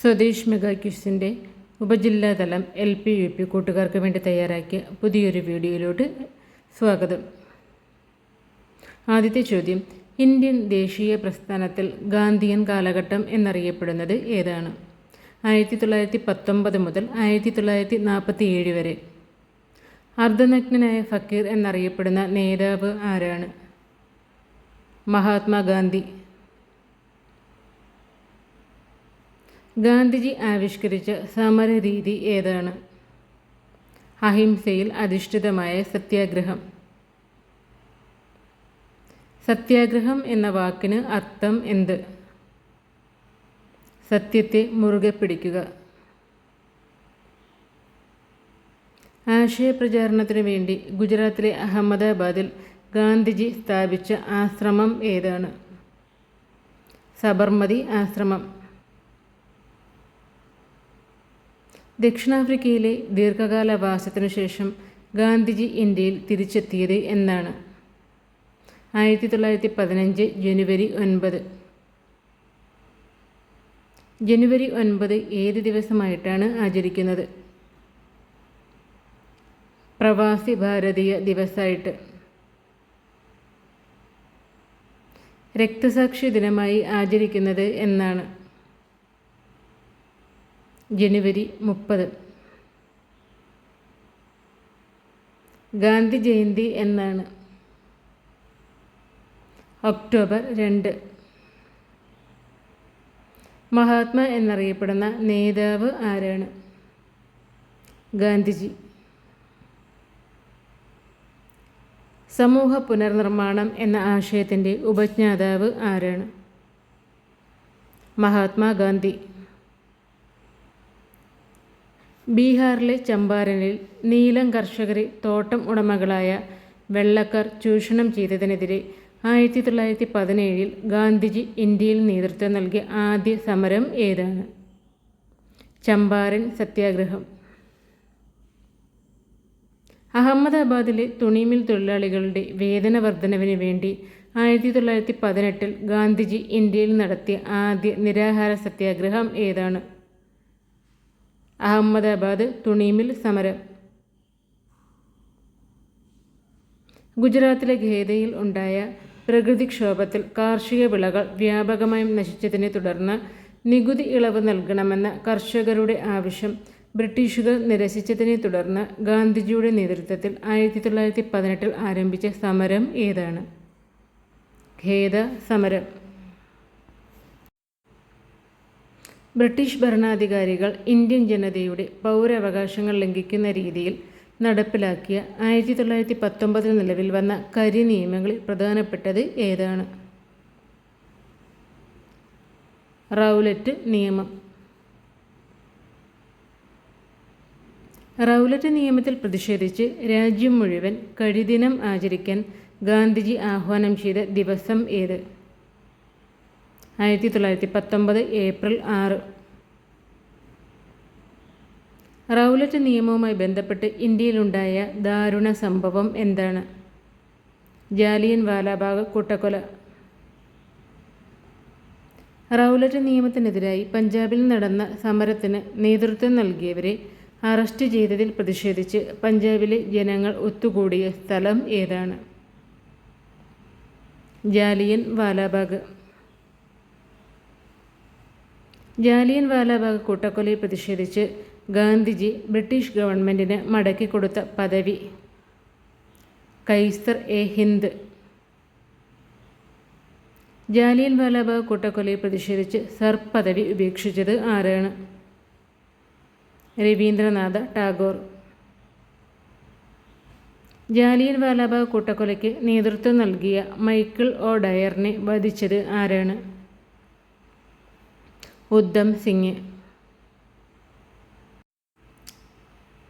Swadesh mega ക്യൂസിന്റെ ഉപജില്ലാതലം L P U P കൂട്ടുകാർക്ക് വേണ്ടി തയ്യാറാക്കിയ പുതിയൊരു വീഡിയോയിലോട്ട് സ്വാഗതം. ആദ്യത്തെ ചോദ്യം ഇന്ത്യൻ ദേശീയ പ്രസ്ഥാനത്തിൽ ഗാന്ധിയൻ കാലഘട്ടം എന്നറിയപ്പെടുന്നത് ഏതാണ്? ആയിരത്തി തൊള്ളായിരത്തി പത്തൊമ്പത് മുതൽ ആയിരത്തി തൊള്ളായിരത്തി നാൽപ്പത്തി ഏഴ് വരെ. അർദ്ധനഗ്നനായ ഫക്കീർ എന്നറിയപ്പെടുന്ന നേതാവ് ആരാണ്? മഹാത്മാഗാന്ധി. ഗാന്ധിജി ആവിഷ്കരിച്ച സമരരീതി ഏതാണ്? അഹിംസയിൽ അധിഷ്ഠിതമായ സത്യാഗ്രഹം. സത്യാഗ്രഹം എന്ന വാക്കിന് അർത്ഥം എന്ത്? സത്യത്തെ മുറുകെ പിടിക്കുക. ആശയപ്രചാരണത്തിനു വേണ്ടി ഗുജറാത്തിലെ അഹമ്മദാബാദിൽ ഗാന്ധിജി സ്ഥാപിച്ച ആശ്രമം ഏതാണ്? സബർമതി ആശ്രമം. ദക്ഷിണാഫ്രിക്കയിലെ ദീർഘകാല വാസത്തിനു ശേഷം ഗാന്ധിജി ഇന്ത്യയിൽ തിരിച്ചെത്തിയത് എന്നാണ്. ആയിരത്തി തൊള്ളായിരത്തി പതിനഞ്ച് ജനുവരി ഒൻപത്. ജനുവരി ഒൻപത് ഏത് ദിവസമായിട്ടാണ് ആചരിക്കുന്നത്? പ്രവാസി ഭാരതീയ ദിവസമായിട്ട് രക്തസാക്ഷി ദിനമായി ആചരിക്കുന്നത് എന്നാണ്. ജനുവരി മുപ്പത്. ഗാന്ധി ജയന്തി എന്നാണ്. ഒക്ടോബർ രണ്ട്. മഹാത്മാ എന്നറിയപ്പെടുന്ന നേതാവ് ആരാണ്? ഗാന്ധിജി. സമൂഹ പുനർനിർമ്മാണം എന്ന ആശയത്തിന്റെ ഉപജ്ഞാതാവ് ആരാണ്? മഹാത്മാഗാന്ധി ബീഹാറിലെ ചമ്പാരനിൽ നീലം കർഷകരെ തോട്ടം ഉടമകളായ വെള്ളക്കാർ ചൂഷണം ചെയ്തതിനെതിരെ ആയിരത്തി തൊള്ളായിരത്തി പതിനേഴിൽ ഗാന്ധിജി ഇന്ത്യയിൽ നേതൃത്വം നൽകിയ ആദ്യ സമരം ഏതാണ്? ചമ്പാരൻ സത്യാഗ്രഹം. അഹമ്മദാബാദിലെ തുണിമിൽ തൊഴിലാളികളുടെ വേതന വർധനവിന് വേണ്ടി ആയിരത്തി തൊള്ളായിരത്തി പതിനെട്ടിൽ ഗാന്ധിജി ഇന്ത്യയിൽ നടത്തിയ ആദ്യ നിരാഹാര സത്യാഗ്രഹം ഏതാണ്? അഹമ്മദാബാദ് തുണീമിൽ സമരം. ഗുജറാത്തിലെ ഖേദയിൽ ഉണ്ടായ പ്രകൃതിക്ഷോഭത്തിൽ കാർഷിക വിളകൾ വ്യാപകമായും നശിച്ചതിനെ തുടർന്ന് നികുതി ഇളവ് നൽകണമെന്ന കർഷകരുടെ ആവശ്യം ബ്രിട്ടീഷുകാർ നിരസിച്ചതിനെ തുടർന്ന് ഗാന്ധിജിയുടെ നേതൃത്വത്തിൽ ആയിരത്തി തൊള്ളായിരത്തി പതിനെട്ടിൽ ആരംഭിച്ച സമരം ഏതാണ്? ഖേദ സമരം. ബ്രിട്ടീഷ് ഭരണാധികാരികൾ ഇന്ത്യൻ ജനതയുടെ പൗരാവകാശങ്ങൾ ലംഘിക്കുന്ന രീതിയിൽ നടപ്പിലാക്കിയ ആയിരത്തി തൊള്ളായിരത്തി പത്തൊമ്പതിൽ നിലവിൽ വന്ന കരി നിയമങ്ങളിൽ പ്രധാനപ്പെട്ടത് ഏതാണ്? റൗലറ്റ് നിയമം. റൗലറ്റ് നിയമത്തിൽ പ്രതിഷേധിച്ച് രാജ്യം മുഴുവൻ കഴിദിനം ആചരിക്കാൻ ഗാന്ധിജി ആഹ്വാനം ചെയ്ത ദിവസം ഏത്? ആയിരത്തി തൊള്ളായിരത്തി പത്തൊമ്പത് ഏപ്രിൽ ആറ്. റൗലറ്റ് നിയമവുമായി ബന്ധപ്പെട്ട് ഇന്ത്യയിലുണ്ടായ ദാരുണ സംഭവം എന്താണ്? ജാലിയൻ വാലാബാഗ് കൂട്ടക്കൊല. റൗലറ്റ് നിയമത്തിനെതിരായി പഞ്ചാബിൽ നടന്ന സമരത്തിന് നേതൃത്വം നൽകിയവരെ അറസ്റ്റ് ചെയ്തതിൽ പ്രതിഷേധിച്ച് പഞ്ചാബിലെ ജനങ്ങൾ ഒത്തുകൂടിയ സ്ഥലം ഏതാണ്? ജാലിയൻ വാലാബാഗ്. ജാലിയൻ വാലാബാഗ് കൂട്ടക്കൊലയിൽ പ്രതിഷേധിച്ച് ഗാന്ധിജി ബ്രിട്ടീഷ് ഗവൺമെന്റിന് മടക്കിക്കൊടുത്ത പദവി. കൈസ്തർ എ ഹിന്ദ്. ജാലിയൻ വാലാബാഗ് കൂട്ടക്കൊലയിൽ പ്രതിഷേധിച്ച് സർ പദവി ഉപേക്ഷിച്ചത് ആരാണ്? രവീന്ദ്രനാഥ ടാഗോർ. ജാലിയൻ വാലാബാഗ് കൂട്ടക്കൊലയ്ക്ക് നേതൃത്വം നൽകിയ മൈക്കിൾ ഒ ഡയറിനെ വധിച്ചത് ആരാണ്? ഉദ്ധം സിംഗ്.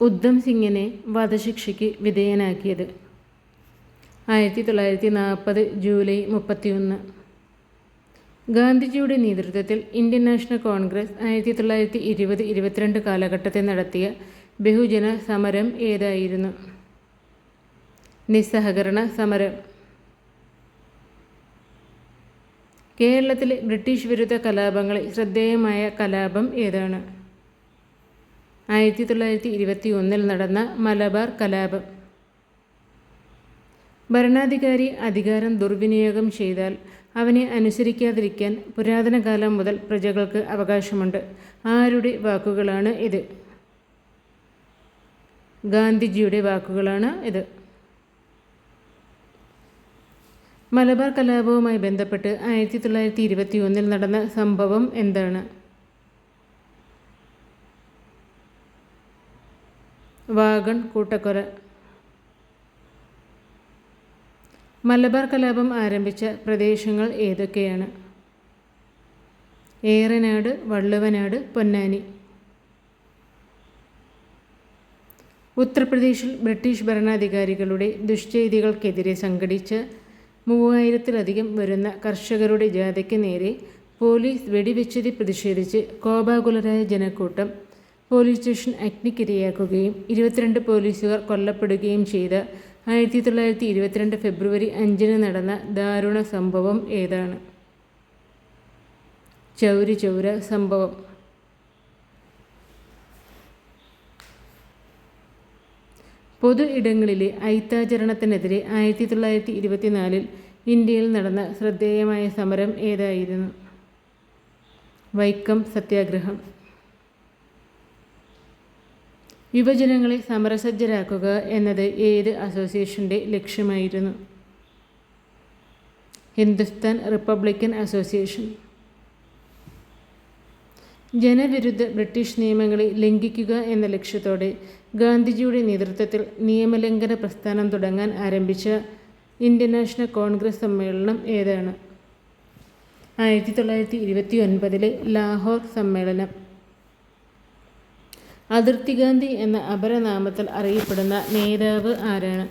ഉദ്ധം സിംഗിനെ വധശിക്ഷയ്ക്ക് വിധേയനാക്കിയത് ആയിരത്തി തൊള്ളായിരത്തി നാൽപ്പത് ജൂലൈ മുപ്പത്തിയൊന്ന്. ഗാന്ധിജിയുടെ നേതൃത്വത്തിൽ ഇന്ത്യൻ നാഷണൽ കോൺഗ്രസ് ആയിരത്തി തൊള്ളായിരത്തി ഇരുപത് ഇരുപത്തിരണ്ട് കാലഘട്ടത്തിൽ നടത്തിയ ബഹുജന സമരം ഏതായിരുന്നു? നിസ്സഹകരണ സമരം. കേരളത്തിലെ ബ്രിട്ടീഷ് വിരുദ്ധ കലാപങ്ങളിൽ ശ്രദ്ധേയമായ കലാപം ഏതാണ്? ആയിരത്തി തൊള്ളായിരത്തി ഇരുപത്തി ഒന്നിൽ നടന്ന മലബാർ കലാപം. ഭരണാധികാരി അധികാരം ദുർവിനിയോഗം ചെയ്താൽ അവനെ അനുസരിക്കാതിരിക്കാൻ പുരാതന കാലം മുതൽ പ്രജകൾക്ക് അവകാശമുണ്ട്. ആരുടെ വാക്കുകളാണ് ഇത്? ഗാന്ധിജിയുടെ വാക്കുകളാണ് ഇത്. മലബാർ കലാപവുമായി ബന്ധപ്പെട്ട് ആയിരത്തി തൊള്ളായിരത്തി ഇരുപത്തി ഒന്നിൽ നടന്ന സംഭവം എന്താണ്? വാഗൺ കൂട്ടക്കൊല മലബാർ കലാപം ആരംഭിച്ച പ്രദേശങ്ങൾ ഏതൊക്കെയാണ്? ഏറനാട് വള്ളുവനാട് പൊന്നാനി. ഉത്തർപ്രദേശിൽ ബ്രിട്ടീഷ് ഭരണാധികാരികളുടെ ദുഷ്ചെയ്തികൾക്കെതിരെ സംഘടിച്ച മൂവായിരത്തിലധികം വരുന്ന കർഷകരുടെ ജാഥയ്ക്ക് നേരെ പോലീസ് വെടിവെച്ചതിൽ പ്രതിഷേധിച്ച് കോപാകുലരായ ജനക്കൂട്ടം പോലീസ് സ്റ്റേഷൻ അഗ്നിക്കിരയാക്കുകയും ഇരുപത്തിരണ്ട് പോലീസുകാർ കൊല്ലപ്പെടുകയും ചെയ്ത ആയിരത്തി തൊള്ളായിരത്തി ഇരുപത്തിരണ്ട് ഫെബ്രുവരി അഞ്ചിന് നടന്ന ദാരുണ സംഭവം ഏതാണ്? ചൗരി ചൗര സംഭവം. പൊതു ഇടങ്ങളിലെ ഐത്താചരണത്തിനെതിരെ ആയിരത്തി തൊള്ളായിരത്തി ഇരുപത്തിനാലിൽ ഇന്ത്യയിൽ നടന്ന ശ്രദ്ധേയമായ സമരം ഏതായിരുന്നു? വൈക്കം സത്യാഗ്രഹം. യുവജനങ്ങളെ സമരസജ്ജരാക്കുക എന്നത് ഏത് അസോസിയേഷന്റെ ലക്ഷ്യമായിരുന്നു? Hindustan Republican Association. ജനവിരുദ്ധ ബ്രിട്ടീഷ് നിയമങ്ങളെ ലംഘിക്കുക എന്ന ലക്ഷ്യത്തോടെ ഗാന്ധിജിയുടെ നേതൃത്വത്തിൽ നിയമലംഘന പ്രസ്ഥാനം തുടങ്ങാൻ ആരംഭിച്ച ഇന്ത്യൻ നാഷണൽ കോൺഗ്രസ് സമ്മേളനം ഏതാണ്? ആയിരത്തി തൊള്ളായിരത്തി ഇരുപത്തി ഒൻപതിലെ ലാഹോർ സമ്മേളനം. അതിർത്തി ഗാന്ധി എന്ന അപരനാമത്തിൽ അറിയപ്പെടുന്ന നേതാവ് ആരാണ്?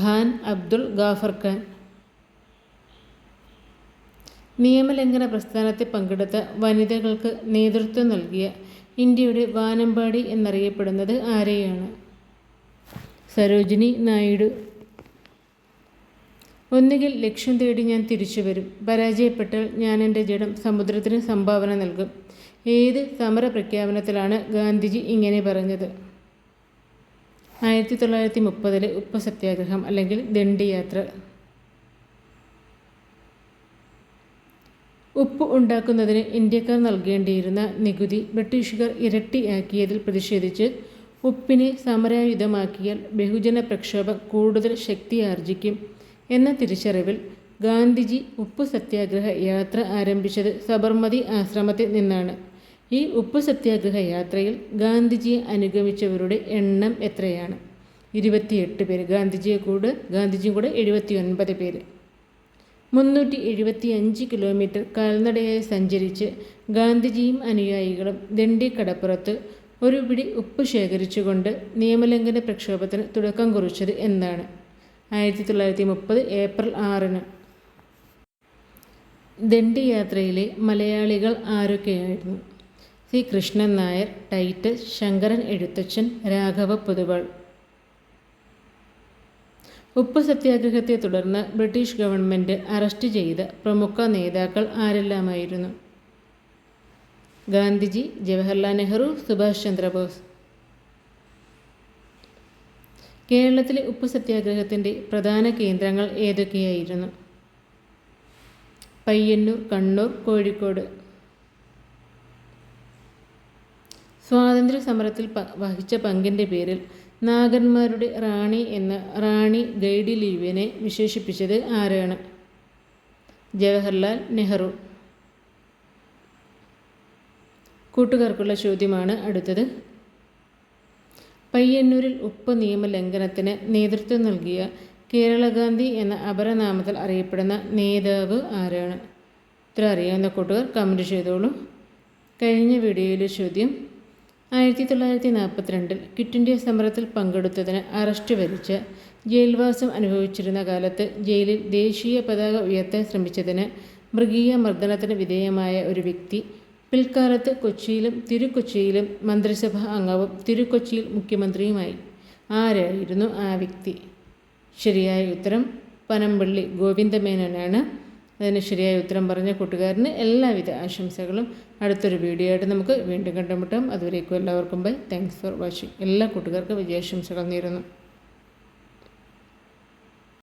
ഖാൻ അബ്ദുൾ ഗാഫർ ഖാൻ. നിയമലംഘന പ്രസ്ഥാനത്തിൽ പങ്കെടുത്ത വനിതകൾക്ക് നേതൃത്വം നൽകിയ ഇന്ത്യയുടെ വാനമ്പാടി എന്നറിയപ്പെടുന്നത് ആരെയാണ്? സരോജിനി നായിഡു. ഒന്നുകിൽ ലക്ഷ്യം തേടി ഞാൻ തിരിച്ചു വരും. പരാജയപ്പെട്ടാൽ ഞാൻ എന്റെ ജഡം സമുദ്രത്തിന് സംഭാവന നൽകും. ഏത് സമര പ്രഖ്യാപനത്തിലാണ് ഗാന്ധിജി ഇങ്ങനെ പറഞ്ഞത്? ആയിരത്തി തൊള്ളായിരത്തി മുപ്പതിലെ ഉപ്പ് സത്യാഗ്രഹം അല്ലെങ്കിൽ ദണ്ഡിയാത്ര. ഉപ്പ് ഉണ്ടാക്കുന്നതിന് ഇന്ത്യക്കാർ നൽകേണ്ടിയിരുന്ന നികുതി ബ്രിട്ടീഷുകാർ ഇരട്ടിയാക്കിയതിൽ പ്രതിഷേധിച്ച് ഉപ്പിനെ സമരായുധമാക്കിയാൽ ബഹുജന പ്രക്ഷോഭം കൂടുതൽ ശക്തിയാർജിക്കും എന്ന തിരിച്ചറിവിൽ ഗാന്ധിജി ഉപ്പ് സത്യാഗ്രഹ യാത്ര ആരംഭിച്ചത് സബർമതി ആശ്രമത്തിൽ നിന്നാണ്. ഈ ഉപ്പ് സത്യാഗ്രഹ യാത്രയിൽ ഗാന്ധിജിയെ അനുഗമിച്ചവരുടെ എണ്ണം എത്രയാണ്? ഇരുപത്തിയെട്ട് പേര്. ഗാന്ധിജിയെ കൂടെ ഗാന്ധിജിയും കൂടെ എഴുപത്തി ഒൻപത് പേര്. മുന്നൂറ്റി എഴുപത്തി അഞ്ച് കിലോമീറ്റർ കാൽനടയായി സഞ്ചരിച്ച് ഗാന്ധിജിയും അനുയായികളും ദണ്ഡി കടപ്പുറത്ത് ഒരു പിടി ഉപ്പ് ശേഖരിച്ചുകൊണ്ട് നിയമലംഘന പ്രക്ഷോഭത്തിന് തുടക്കം കുറിച്ചത് എന്നാണ്. ആയിരത്തി തൊള്ളായിരത്തി മുപ്പത് ഏപ്രിൽ ആറിന് ദണ്ഡി യാത്രയിലെ മലയാളികൾ ആരൊക്കെയായിരുന്നു? സി. കൃഷ്ണൻ നായർ ടൈറ്റസ് ശങ്കരൻ എഴുത്തച്ഛൻ രാഘവ പൊതുവാൾ. ഉപ്പ് സത്യാഗ്രഹത്തെ തുടർന്ന് ബ്രിട്ടീഷ് ഗവൺമെന്റ് അറസ്റ്റ് ചെയ്ത പ്രമുഖ നേതാക്കൾ ആരെല്ലാമായിരുന്നു? ഗാന്ധിജി ജവഹർലാൽ നെഹ്റു സുഭാഷ് ചന്ദ്രബോസ്. കേരളത്തിലെ ഉപ്പ് സത്യാഗ്രഹത്തിന്റെ പ്രധാന കേന്ദ്രങ്ങൾ ഏതൊക്കെയായിരുന്നു? പയ്യന്നൂർ കണ്ണൂർ കോഴിക്കോട്. സ്വാതന്ത്ര്യ സമരത്തിൽ വഹിച്ച പങ്കിന്റെ പേരിൽ നാഗന്മാരുടെ റാണി എന്ന റാണി ഗൈഡി ലീവിനെ വിശേഷിപ്പിച്ചത് ആരാണ്? ജവഹർലാൽ നെഹ്റു. കൂട്ടുകാർക്കുള്ള ചോദ്യമാണ് അടുത്തത്. പയ്യന്നൂരിൽ ഉപ്പ് നിയമ ലംഘനത്തിന് നേതൃത്വം നൽകിയ കേരളഗാന്ധി എന്ന അപരനാമത്തിൽ അറിയപ്പെടുന്ന നേതാവ് ആരാണ്? ഇത്ര അറിയാവുന്ന കൂട്ടുകാർ കമന്റ് ചെയ്തോളൂ. കഴിഞ്ഞ വീഡിയോയിലെ ചോദ്യം ആയിരത്തി തൊള്ളായിരത്തി നാൽപ്പത്തിരണ്ടിൽ ക്വിറ്റ് ഇന്ത്യ സമരത്തിൽ പങ്കെടുത്തതിന് അറസ്റ്റ് വരിച്ച് ജയിൽവാസം അനുഭവിച്ചിരുന്ന കാലത്ത് ജയിലിൽ ദേശീയ പതാക ഉയർത്താൻ ശ്രമിച്ചതിന് മൃഗീയ മർദ്ദനത്തിന് വിധേയമായ ഒരു വ്യക്തി. പിൽക്കാലത്ത് കൊച്ചിയിലും തിരുക്കൊച്ചിയിലും മന്ത്രിസഭാ അംഗവും തിരുക്കൊച്ചിയിൽ മുഖ്യമന്ത്രിയുമായി ആരായിരുന്നു ആ വ്യക്തി? ശരിയായ ഉത്തരം പനമ്പള്ളി ഗോവിന്ദമേനോനാണ്. അതിന് ശരിയായ ഉത്തരം പറഞ്ഞ കൂട്ടുകാരന് എല്ലാവിധ ആശംസകളും അടുത്തൊരു വീഡിയോ ആയിട്ട് നമുക്ക് വീണ്ടും കണ്ടുമുട്ടാം. അതുവരേക്കും എല്ലാവർക്കും ബൈ താങ്ക്സ് ഫോർ വാച്ചിങ് എല്ലാ കൂട്ടുകാർക്കും വിജയാശംസകൾ നേരുന്നു.